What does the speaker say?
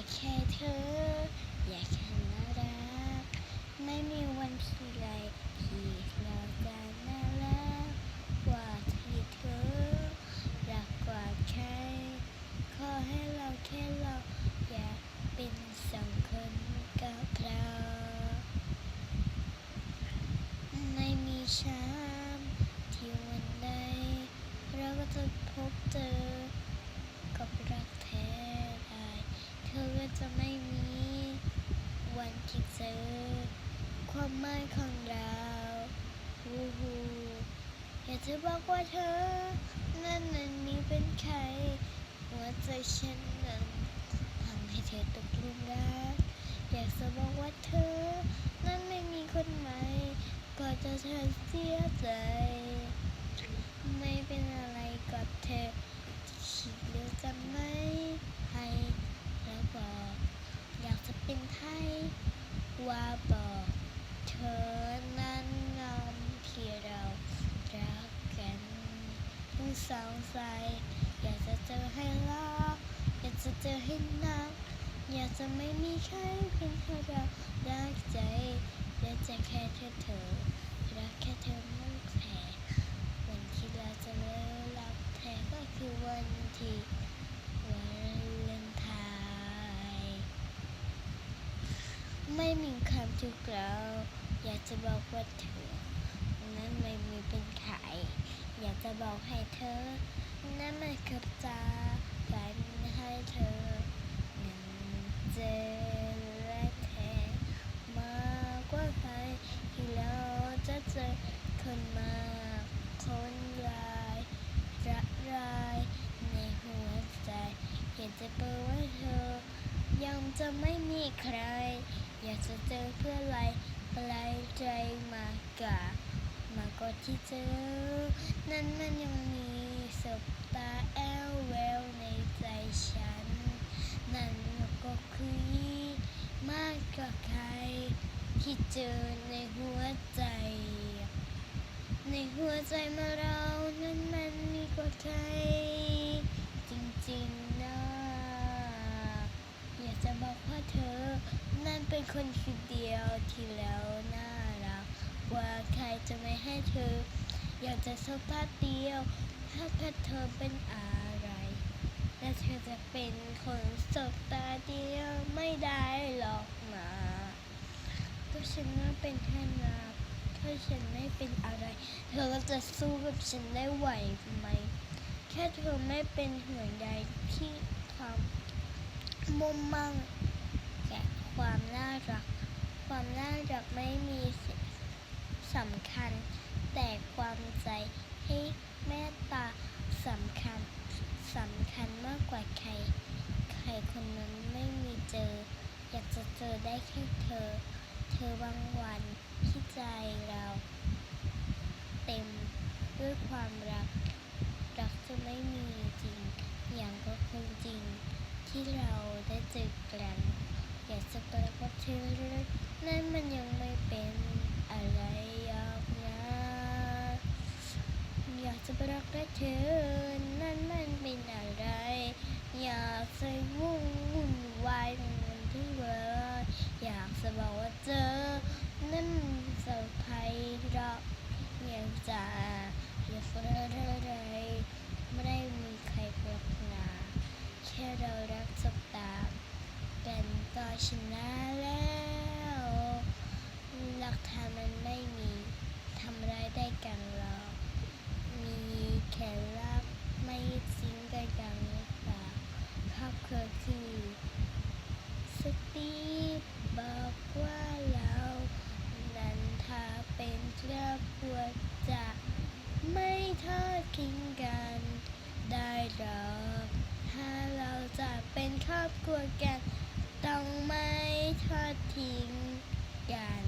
จะแค่เธอ อยากแค่น่ารัก ไม่มีวันที่ไรที่เราจะน่ารักกว่าที่เธอรักกว่าใครขอให้เราแค่เราอยากเป็นสองคนกับเราไม่มีช้ำที่วันใดเราก็จะพบเจอ กับรักแท้ได้ เธอก็จะไม่มีวันที่เจอ ความหมายของเราวูฮูอยากจะบอกว่าเธอ นั้นนั้นนี้เป็นใคร หัวใจฉันนั้นทำให้เธอตกลุมรัก อยากจะบอกว่าเธอ นั้นไม่มีคนใหม่ก็จะเธอเสียใจ ไม่เป็นอะไรกับเธอคิดหรือจะไม่ให้แล้วบอกอยากจะเป็นไทยว่าบอก ธอนั้นงามที่เรารักกันทั้งสองใจอยากจะเจอให้รักอยากจะเจอให้นัก อยากจะไม่มีใครเพียงแค่เรารักใจและจะแค่เธอเธอรักแค่เธอไม่แพ้วันที่เราจะเลิกรักแท้ก็คือวันที่วันเลนไทน์ไม่มีความทุกเรา อยากจะบอกว่าเธอ นั้นไม่มีเป็นไข่อยากจะบอกให้เธอ นั้นไม่กับตากันให้เธอนั้นเจอและแท้มากกว่าใครที่เราจะเจอคนมากคนร้ายระรายในหัวใจอยากจะเปิดว่าเธอ ยังจะไม่มีใคร อยากจะเจอเพื่ออะไรอะไร ใจมากกว่ามากกว่าที่เจอ นั้นมันยังมีสบตาแอลแววในใจฉัน นั่นก็คือมากกว่าใครที่เจอในหัวใจ ในหัวใจมาเรานั้นมันมีกว่าใคร จริงๆนะอยากจะบอกว่าเธอ นั่นเป็นคนคนเดียวที่แล้วน่า กว่าใครจะไม่ให้เธอ อยากจะสักพักเดียวถ้าแค่เธอเป็นอะไร และเธอจะเป็นคนสบตาเดียวไม่ได้หรอกนะก็ฉันว่าเป็นแค่นักถ้าฉันไม่เป็นอะไร เธอก็จะสู้กับฉันได้ไหวไหม แค่เธอไม่เป็นห่วงใยที่ความมุ่งมั่งแก่ความน่ารัก ความน่ารักไม่มี สำคัญ แต่ความใจให้เมตตาสำคัญสำคัญมากกว่าใคร ใครคนนั้นไม่มีเจอ อยากจะเจอได้แค่เธอ เธอบางวันที่ใจเรา เต็มด้วยความรัก รักจะไม่มีจริง อย่างก็คงจริง ที่เราได้เจอกันอยากจะบอกว่าเธอนั่นมันยังไม่เป็น อะไรหรอกนะอยากจะไปรักได้เธอ นั่นมันเป็นอะไร อยากจะวุ่นวุ่นวายเหมันทุกเวลาอยากจะบอกว่าเจอ นั่นเซอร์ไพรส์รักอยากจะอยากจะอะไรไม่ได้มีใครปรารถนาแค่เรารักสบตากันก็ชนะ ลักฐานมันไม่มีทำร้ายได้กันหรอกมีแค่รักไม่สิ้นกันอย่างหรือเปล่าครอบครัวคือสติบอกว่าเรานั้นถ้าเป็นครอบครัวจะไม่ทอดทิ้งกันได้หรอกถ้าเราจะเป็นครอบครัวกัน ต้องไม่ทอดทิ้งกัน